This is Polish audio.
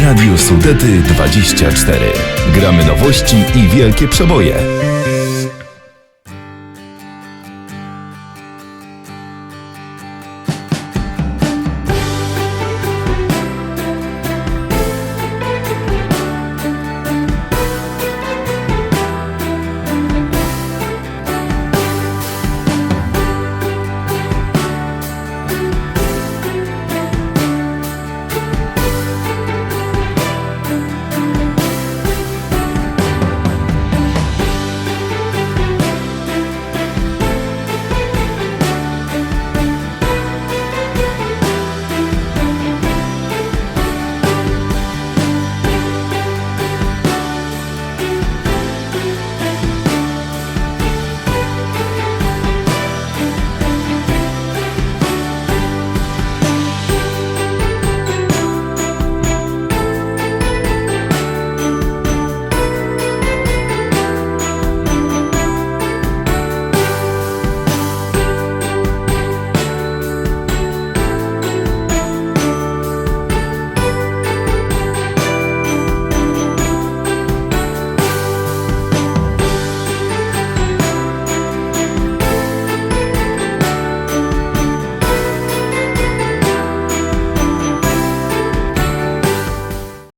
Radio Sudety 24. Gramy nowości i wielkie przeboje.